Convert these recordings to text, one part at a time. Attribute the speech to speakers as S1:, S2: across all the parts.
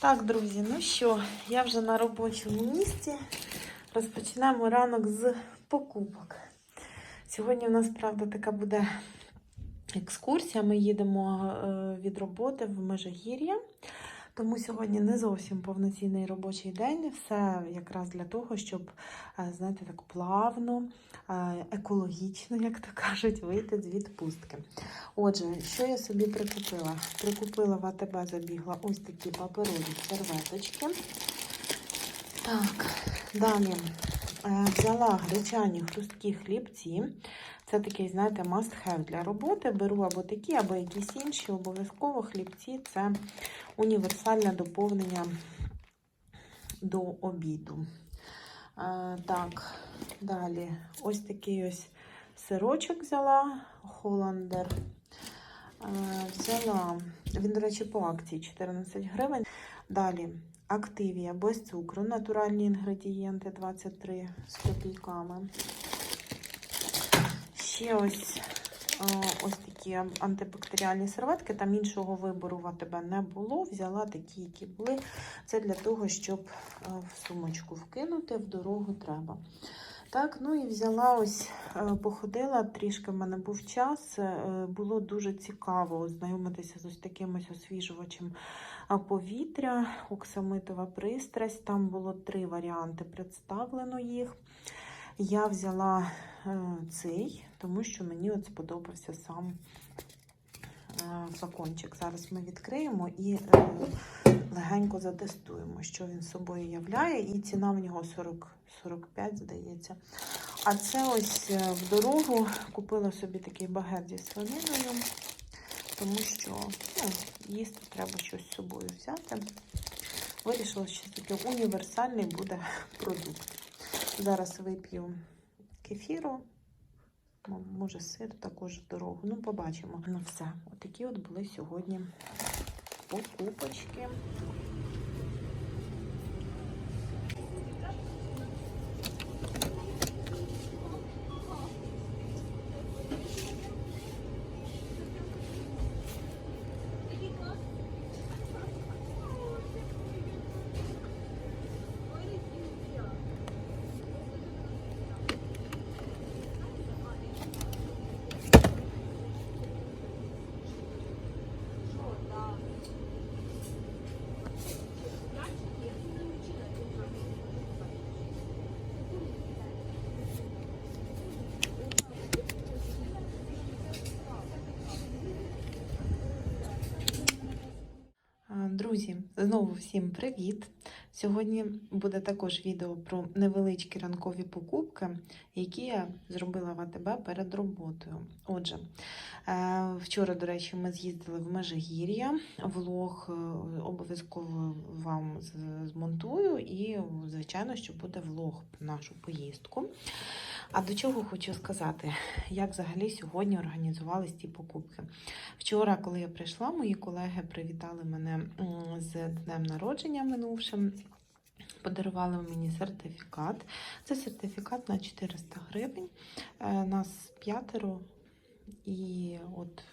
S1: Так, друзі, ну що, я вже на робочому місці. Розпочинаємо ранок з покупок. Сьогодні у нас, правда, така буде екскурсія. Ми їдемо е, від роботи в Межигір'я. Тому сьогодні не зовсім повноцінний робочий день. Все якраз для того, щоб, е, знаєте, так плавно, е, екологічно, як то кажуть, вийти з відпустки. Отже, що я собі прикупила? Прикупила в АТБ, забігла ось такі паперові серветочки. Так, далі взяла гречані хрусткі хлібці. Це такий, знаєте, must have для роботи. Беру або такі, або якісь інші. Обов'язково хлібці це універсальне доповнення до обіду. Е, так, далі ось такий ось сирочок взяла, Холландер. Е, Взяла, він, до речі, по акції 14 гривень. Далі Активія без цукру, натуральні інгредієнти 23 з копійками. Ще ось е, ось такі антибактеріальні серветки. Там іншого вибору в АТБ не було. Взяла такі, які були. Це для того, щоб е, в сумочку вкинути, в дорогу треба. Так, ну і взяла ось, е, походила, трішки в мене був час. Було дуже цікаво ознайомитися з ось таким ось освіжувачем повітря, оксамитова пристрасть. Там було три варіанти представлено їх. Я взяла е, цей, тому що мені от сподобався сам е, флакончик. Зараз ми відкриємо і е, легенько затестуємо, що він собою являє. І ціна в нього 40, 45, здається. А це ось в дорогу купила собі такий багет зі свининою, тому що ну, їсти треба щось з собою взяти. Вирішила, що таке універсальний буде продукт. Зараз вип'ю кефіру, може сир також дорогу. Ну, побачимо. Ну все, отакі от були сьогодні покупочки. А, Друзі, знову всім привіт! Сьогодні буде також відео про невеличкі ранкові покупки, які я зробила в АТБ перед роботою. Отже, е, вчора, до речі, ми з'їздили в Межигір'я. Влог е, обов'язково вам змонтую, і, звичайно, що буде влог нашу поїздку. А до чого хочу сказати, як взагалі сьогодні організувались ті покупки. Вчора, коли я прийшла, мої колеги привітали мене з днем народження минувшим. Подарували мені сертифікат. Це сертифікат на 400 гривень. Е, Нас п'ятеро і от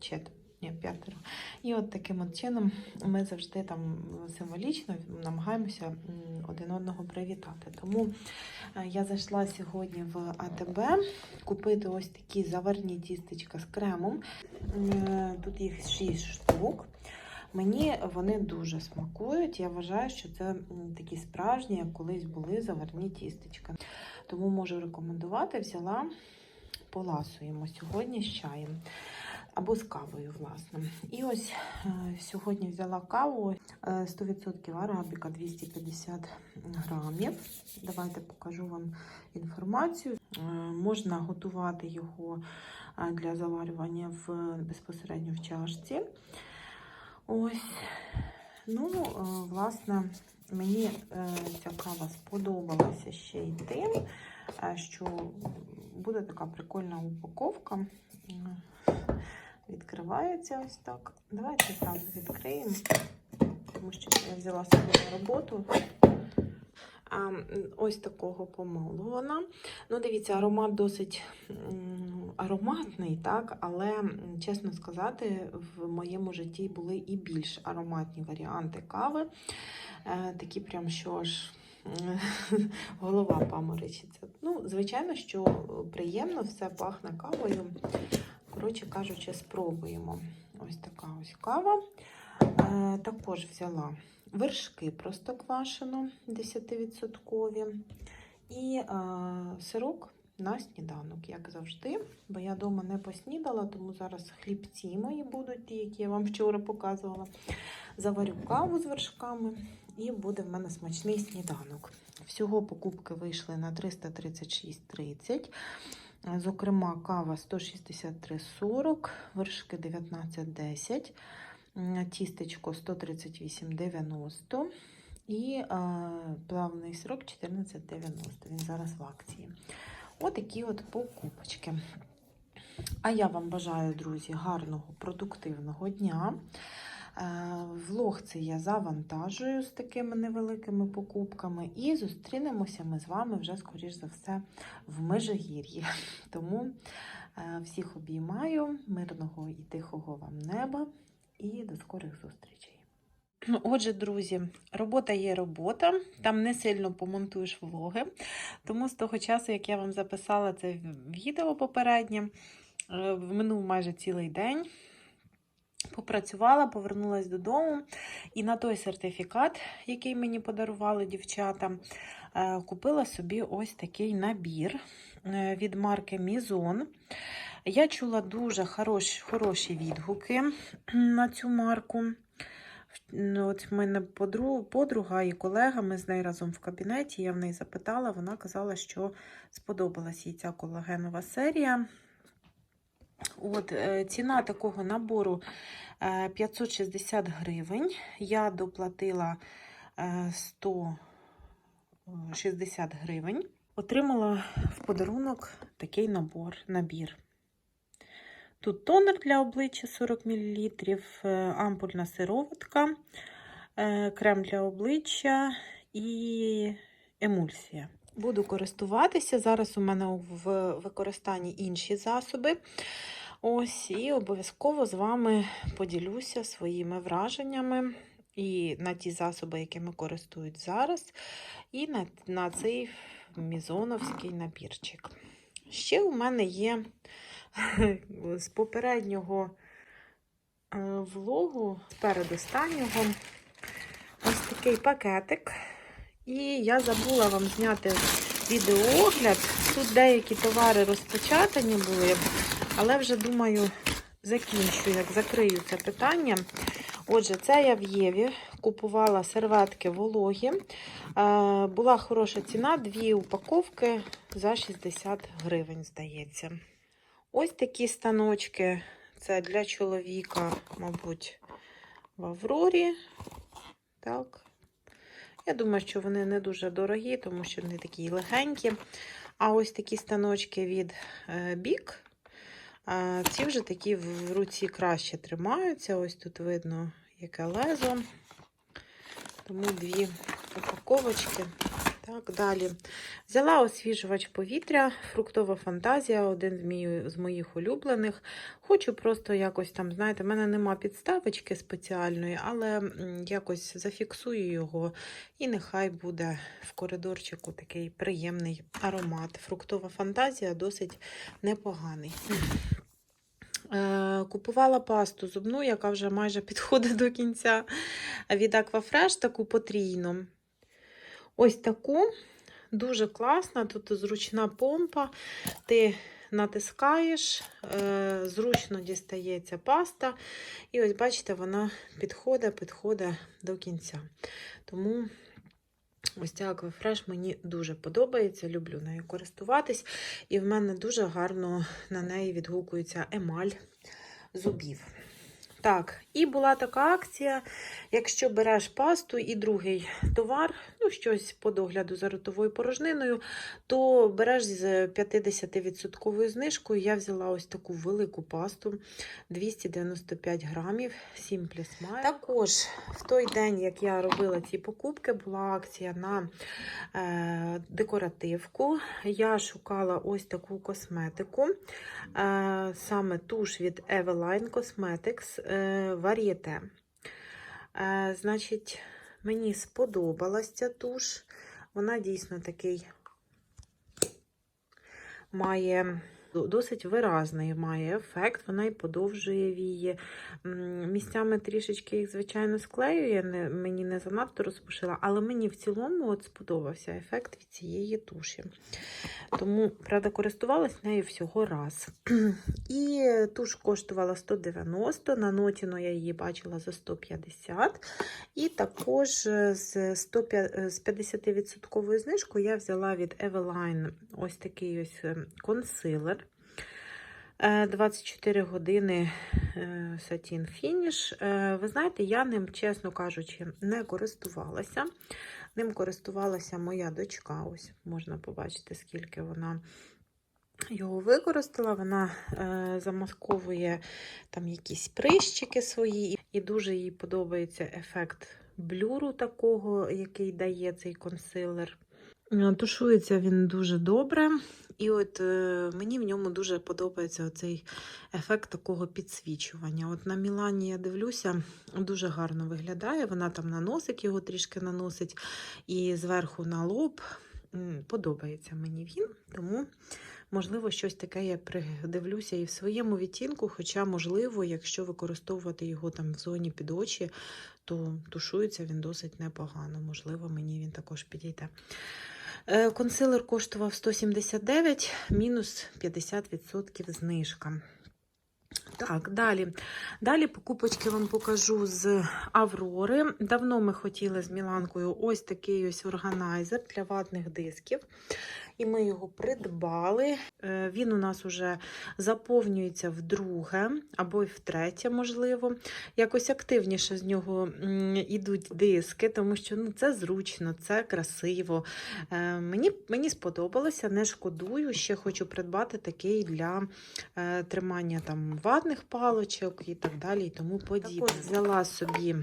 S1: чет. Ні, п'ятеро. І от таким от чином ми завжди там символічно намагаємося один одного привітати. Тому е, я зайшла сьогодні в АТБ купити ось такі заварні тістечка з кремом. Е, Тут їх 6 штук. Мені вони дуже смакують. Я вважаю, що це такі справжні, як колись були заварні тістечка. Тому можу рекомендувати. Взяла поласуємо сьогодні з чаєм. Або з кавою, власне. І ось е, сьогодні взяла каву е, 100% арабіка 250 грамів. Давайте покажу вам інформацію. Е, можна готувати його е, для заварювання в, безпосередньо в чашці. Ось. Ну, е, власне, мені е, ця кава сподобалася ще й тим, е, що буде така прикольна упаковка. Відкривається ось так. Давайте зразу відкриємо, тому що я взяла собі на роботу. Ось такого помолу вона. Ну, дивіться, аромат досить ароматний, так, але чесно сказати, в моєму житті були і більш ароматні варіанти кави. Е, такі прям що аж голова паморочиться. Ну, звичайно, що приємно, все пахне кавою. Коротше кажучи, спробуємо. Ось така ось кава. Е, також взяла вершки простоквашино 10%. І е, сирок на сніданок, як завжди. Бо я вдома не поснідала, тому зараз хлібці мої будуть, ті, які я вам вчора показувала. Заварю каву з вершками і буде в мене смачний сніданок. Всього покупки вийшли на 336,30. Е, Зокрема, кава 163,40, вершки 19,10, тістечко 138,90 і е, плавний сирок 14,90. Він зараз в акції. Отакі от покупочки. А я вам бажаю, друзі, гарного, продуктивного дня. Е, Влог це я завантажую з такими невеликими покупками. І зустрінемося ми з вами вже, скоріш за все, в Межигір'ї. Тому е, всіх обіймаю, мирного і тихого вам неба і до скорих зустрічей. Ну, Отже, друзі, робота є робота, там не сильно помонтуєш влоги. Тому з того часу, як я вам записала це відео попереднє, е, минув майже цілий день. Попрацювала, повернулась додому, і на той сертифікат, який мені подарували дівчата, е, купила собі ось такий набір е, від марки Мізон. Я чула дуже хороші, хороші відгуки на цю марку. Ну, От в мене подруга і колега, ми з нею разом в кабінеті. Я в неї запитала, вона казала, що сподобалась їй ця колагенова серія. От, е, ціна такого набору е, 560 гривень. Я доплатила е, 160 гривень. Отримала в подарунок такий набор, набір. Тут тонер для обличчя 40 мл, ампульна сироватка, е, крем для обличчя і емульсія. Буду користуватися. Зараз у мене в використанні інші засоби. Ось, і обов'язково з вами поділюся своїми враженнями і на ті засоби, якими користують зараз, і на, на цей мізоновський набірчик. Ще у мене є з попереднього е, влогу, передостаннього, ось такий пакетик. І я забула вам зняти відеоогляд. Тут деякі товари розпечатані були, але вже думаю, закінчу, як закрию це питання. Отже, це я в Єві купувала серветки вологі. Е, Була хороша ціна, дві упаковки за 60 гривень, здається. Ось такі станочки. Це для чоловіка, мабуть, в Аврорі. Так. Я думаю, що вони не дуже дорогі, тому що вони такі легенькі. А ось такі станочки від е, Бік. Ці вже такі в руці краще тримаються. Ось тут видно, яке лезо. Тому дві упаковочки. Так, далі. Взяла освіжувач повітря, фруктова фантазія, один з, мій, з моїх улюблених. Хочу просто якось там, знаєте, в мене нема підставочки спеціальної, але якось зафіксую його, і нехай буде в коридорчику такий приємний аромат. Фруктова фантазія досить непоганий. Е, Купувала пасту зубну, яка вже майже підходить до кінця від Aquafresh, таку потрійну. Ось таку. Дуже класна, тут зручна помпа. Ти натискаєш, е, зручно дістається паста. І ось, бачите, вона підходить, підходить до кінця. Тому ось ця Aquafresh мені дуже подобається, люблю нею користуватись. І в мене дуже гарно на неї відгукується емаль зубів. Так, і була така акція. Якщо береш пасту і другий товар, ну щось по догляду за ротовою порожниною, то береш з 50% знижкою. Я взяла ось таку велику пасту 295 грамів, Simply Smile. Також в той день, як я робила ці покупки, була акція на е, декоративку. Я шукала ось таку косметику, е, саме туш від Eveline Cosmetics е, Varieté. Е, значить, мені сподобалась ця туш. Вона дійсно такий має досить виразний має ефект, вона і подовжує вії. Місцями трішечки їх, звичайно, склеює, не, мені не занадто розпушила, але мені в цілому от сподобався ефект від цієї туші. Тому, правда, користувалась нею всього раз. І туш коштувала 190, на Нотіно я її бачила за 150. І також е, з 105 е, з 50% знижкою я взяла від Eveline ось такий ось е, консилер. Е, 24 години е, Satin Finish. Е, Ви знаєте, я ним, чесно кажучи, не користувалася. Ним користувалася моя дочка. Ось можна побачити, скільки вона його використала. Вона е, замасковує там якісь прищики свої, і дуже їй подобається ефект блюру такого, який дає цей консилер. Е, Тушується він дуже добре. І от е, мені в ньому дуже подобається цей ефект такого підсвічування. От на Мілані я дивлюся, дуже гарно виглядає. Вона там на носик його трішки наносить, і зверху на лоб. Подобається мені він, тому, можливо, щось таке я придивлюся і в своєму відтінку. Хоча, можливо, якщо використовувати його там в зоні під очі, то тушується він досить непогано. Можливо, мені він також підійде. Е, Консилер коштував 179, мінус 50% знижка. Так, далі. Далі покупочки вам покажу з Аврори. Давно ми хотіли з Міланкою ось такий ось органайзер для ватних дисків. І ми його придбали. Е, Він у нас уже заповнюється вдруге або й втретє, можливо. Якось активніше з нього м, ідуть диски, тому що ну, це зручно, це красиво. Е, Мені, мені сподобалося, не шкодую. Ще хочу придбати такий для е, тримання там ватних палочок і так далі, і тому подібне. Також взяла собі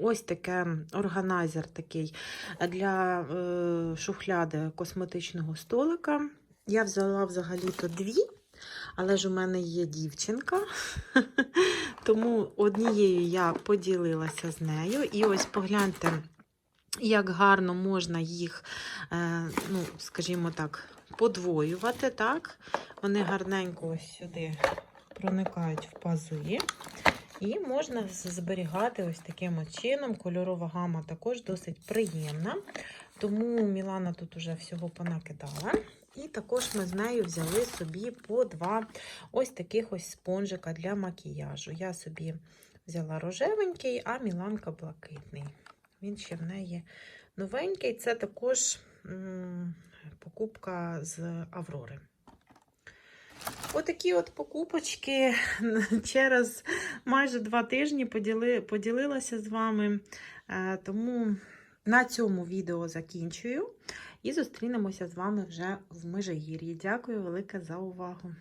S1: ось таке органайзер такий для шухляди косметичного столика. Я взяла взагалі-то дві, але ж у мене є дівчинка, тому однією я поділилася з нею. І ось погляньте, як гарно можна їх, е, ну, скажімо так, подвоювати. так? Вони гарненько ось сюди проникають в пази. І можна зберігати ось таким чином. Кольорова гама також досить приємна. Тому Мілана тут уже всього понакидала. І також ми з нею взяли собі по два ось таких ось спонжика для макіяжу. Я собі взяла рожевенький, а Міланка блакитний. Він ще в неї новенький. Це також покупка з Аврори. Отакі от покупочки через майже два тижні поділи, поділилася з вами. Е, Тому на цьому відео закінчую і зустрінемося з вами вже в Межигір'ї. Дякую велике за увагу!